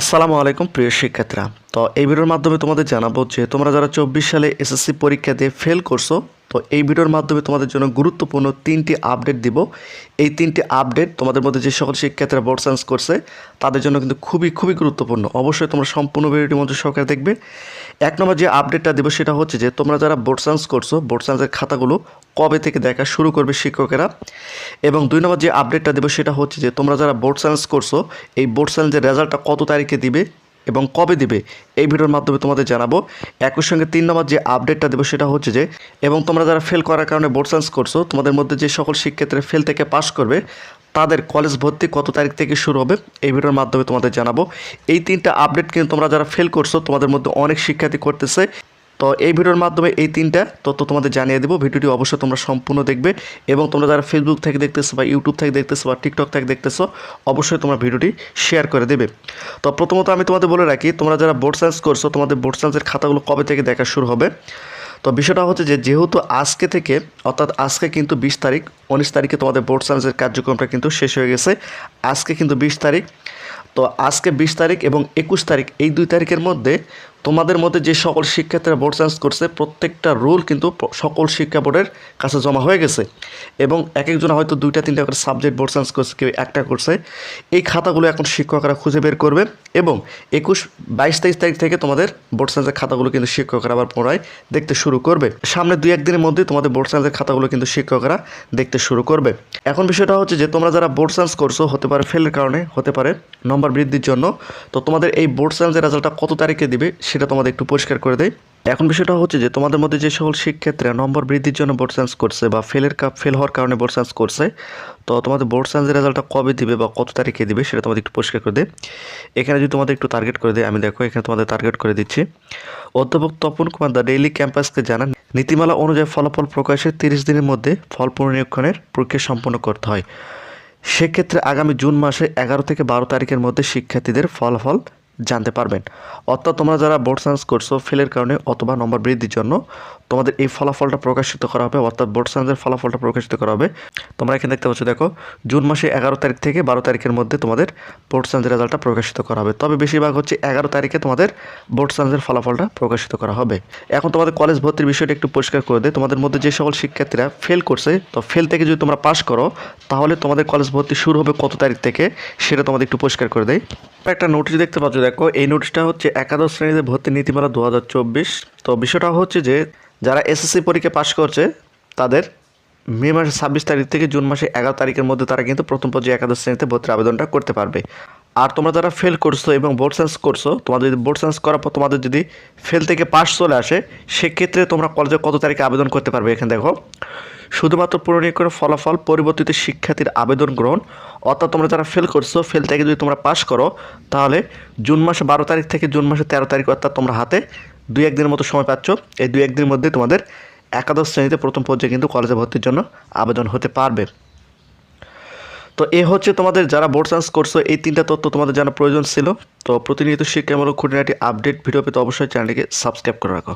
আসসালামু আলাইকুম, প্রিয় শিক্ষার্থীরা। তো এই ভিডিওর মাধ্যমে তোমাদের জানাব যে তোমরা যারা চব্বিশ সালে এসএসসি পরীক্ষা দিয়ে ফেল করছ, তো এই ভিডিওর মাধ্যমে তোমাদের জন্য গুরুত্বপূর্ণ তিনটি আপডেট দিব। এই তিনটি আপডেট তোমাদের মধ্যে যে সকল শিক্ষার্থীরা বোর্ড সায়েন্স করছে, তাদের জন্য কিন্তু খুবই খুবই গুরুত্বপূর্ণ। অবশ্যই তোমরা সম্পূর্ণ ভিডিওটি মধ্যে সহকারে দেখবে। এক নম্বর যে আপডেটটা দেবো সেটা হচ্ছে যে, তোমরা যারা বোর্ড সায়েন্স করছ বোর্ড সায়েন্সের খাতাগুলো কবে থেকে দেখা শুরু করবে শিক্ষকেরা? এবং দুই নম্বর যে আপডেটটা দেবো সেটা হচ্ছে যে, তোমরা যারা বোর্ড সায়েন্স করছ, এই বোর্ড সায়েন্সের রেজাল্টটা কত তারিখে দিবে এবং কবে দিবে, এই ভিডিওর মাধ্যমে তোমাদের জানাব। একই সঙ্গে তিন নম্বর যে আপডেটটা দেবো সেটা হচ্ছে যে, এবং তোমরা যারা ফেল করার কারণে বোর্ড সায়েন্স করছ, তোমাদের মধ্যে যে সকল শিক্ষার্থীরা ফেল থেকে পাশ করবে তাদের কলেজ ভর্তি কত তারিখ থেকে শুরু হবে, এই ভিডিওর মাধ্যমে তোমাদের জানাব। এই তিনটা আপডেট কিন্তু তোমরা যারা ফেল করছ, তোমাদের মধ্যে অনেক শিক্ষার্থী করতেছে। তো এই ভিডিওর মাধ্যমে এই তিনটা তথ্য তোমাদের জানিয়ে দেবো। ভিডিওটি অবশ্যই তোমরা সম্পূর্ণ দেখবে এবং তোমরা যারা ফেসবুক থেকে দেখতেছো বা ইউটিউব থেকে দেখতেছো বা টিকটক থেকে দেখতেছো, অবশ্যই তোমরা ভিডিওটি শেয়ার করে দেবে। তো প্রথমত আমি তোমাদের বলে রাখি, তোমরা যারা বোর্ড সায়েন্স করছ, তোমাদের বোর্ড সায়েন্সের খাতাগুলো কবে থেকে দেখা শুরু হবে? তো বিষয়টা হচ্ছে যে যেহেতু আজকে থেকে, অর্থাৎ আজকে কিন্তু বিশ তারিখ, উনিশ তারিখে তোমাদের বোর্ড সায়েন্সের কার্যক্রমটা কিন্তু শেষ হয়ে গেছে। আজকে কিন্তু বিশ তারিখ। তো আজকে বিশ তারিখ এবং একুশ তারিখ, এই দুই তারিখের মধ্যে তোমাদের মধ্যে যে সকল শিক্ষার্থীরা বোর্ড সায়েন্স করছে, প্রত্যেকটা রুল কিন্তু সকল শিক্ষা বোর্ডের কাছে জমা হয়ে গেছে। এবং এক একজন হয়তো দুইটা, তিনটা করে সাবজেক্ট বোর্ড সায়েন্স করছে, কেউ একটা করছে। এই খাতাগুলো এখন শিক্ষকরা খুঁজে বের করবে এবং একুশ, বাইশ, তেইশ তারিখ থেকে তোমাদের বোর্ড সায়েন্সের খাতাগুলো কিন্তু শিক্ষকরা আবার পুনরায় দেখতে শুরু করবে। সামনে দুই, একদিনের মধ্যে তোমাদের বোর্ড সায়েন্সের খাতাগুলো কিন্তু শিক্ষকরা দেখতে শুরু করবে। এখন বিষয়টা হচ্ছে যে, তোমরা যারা বোর্ড সায়েন্স করছ, হতে পারে ফেলের কারণে, হতে পারে নম্বর বৃদ্ধির জন্য, তো তোমাদের এই বোর্ড সায়েন্সের রেজাল্টটা কত তারিখে দিবে সেটা তোমাদের একটু পরিষ্কার করে দেয় এখন বিষয়টা হচ্ছে যে, তোমাদের মধ্যে যে সকল শিক্ষার্থীরা নম্বর বৃদ্ধির জন্য বোর্ড সায়েন্স করছে বা ফেলের কাপ ফেল হওয়ার কারণে বোর্ড সায়েন্স করছে, তো তোমাদের বোর্ড সায়েন্সের রেজাল্টটা কবে দিবে বা কত তারিখে দিবে সেটা তোমাদের একটু পরিষ্কার করে দেয় এখানে যদি তোমাদের একটু টার্গেট করে দেয় আমি দেখো এখানে তোমাদের টার্গেট করে দিচ্ছি। অধ্যাপক তপন কুমার দা ডেইলি ক্যাম্পাসকে জানান, নীতিমালা অনুযায়ী ফলাফল প্রকাশের তিরিশ দিনের মধ্যে ফল পুনরীক্ষণের প্রক্রিয়া সম্পন্ন করতে হয়। সেক্ষেত্রে আগামী জুন মাসে এগারো থেকে বারো তারিখের মধ্যে শিক্ষার্থীদের ফলাফল জানতে পারবেন। অর্থাৎ তোমরা যারা বোর্ড সায়েন্স করছ ফেলের কারণে অথবা নম্বর বৃদ্ধির জন্য, তোমাদের এই ফলাফলটা প্রকাশিত করা হবে, অর্থাৎ বোর্ড সায়েন্সের ফলাফলটা প্রকাশিত করা হবে। তোমরা এখানে দেখতে পাচ্ছ, দেখো, জুন মাসে এগারো তারিখ থেকে বারো তারিখের মধ্যে তোমাদের বোর্ড সায়েন্সের রেজাল্টটা প্রকাশিত করা হবে। তবে বেশিরভাগ হচ্ছে এগারো তারিখে তোমাদের বোর্ড সায়েন্সের ফলাফলটা প্রকাশিত করা হবে। এখন তোমাদের কলেজ ভর্তির বিষয়টা একটু পরিষ্কার করে দেয় তোমাদের মধ্যে যে সকল শিক্ষার্থীরা ফেল করছে, তো ফেল থেকে যদি তোমরা পাস করো, তাহলে তোমাদের কলেজ ভর্তি শুরু হবে কত তারিখ থেকে, সেটা তোমাদের একটু পরিষ্কার করে দেয় একটা নোটিশ দেখতে পাচ্ছ দেখো, এই নোটিশটা হচ্ছে একাদশ শ্রেণীতে ভর্তি নীতিমালা দু হাজার চব্বিশ। তো বিষয়টা হচ্ছে যে, যারা এসএসসি পরীক্ষা পাশ করছে, তাদের মে মাসের ছাব্বিশ তারিখ থেকে জুন মাসের এগারো তারিখের মধ্যে তারা কিন্তু প্রথম পর্যায়ে একাদশ শ্রেণীতে ভর্তির আবেদনটা করতে পারবে। আর তোমরা যারা ফেল করছ এবং বোর্ড সায়েন্স করছ, তোমাদের যদি বোর্ড সায়েন্স করার পর তোমাদের যদি ফেল থেকে পাস চলে আসে, সেক্ষেত্রে তোমরা কলেজে কত তারিখে আবেদন করতে পারবে? এখানে দেখো, শুধুমাত্র পুনরীক্ষণের ফলাফল, পরিবর্তিত শিক্ষার্থীর আবেদন গ্রহণ। অর্থাৎ তোমরা যারা ফেল করছ ফেল থেকে যদি তোমরা পাস করো, তাহলে জুন মাসে বারো তারিখ থেকে জুন মাসে তেরো তারিখ অর্থাৎ তোমরা হাতে দুই একদিনের মতো সময় পাচ্ছ। এই দুই একদিনের মধ্যে তোমাদের একাদশ শ্রেণীতে প্রথম পর্যায়ে কিন্তু কলেজে ভর্তির জন্য আবেদন হতে পারবে। তো এ হচ্ছে তোমাদের যারা বোর্ড সায়েন্স করছ এই তিনটা তথ্য তোমাদের জানা প্রয়োজন ছিল। তো প্রতিনিয়ত শিক্ষামূলক খুঁটিনাটি আপডেট ভিডিও পেতে অবশ্যই চ্যানেলটিকে সাবস্ক্রাইব করে রাখো।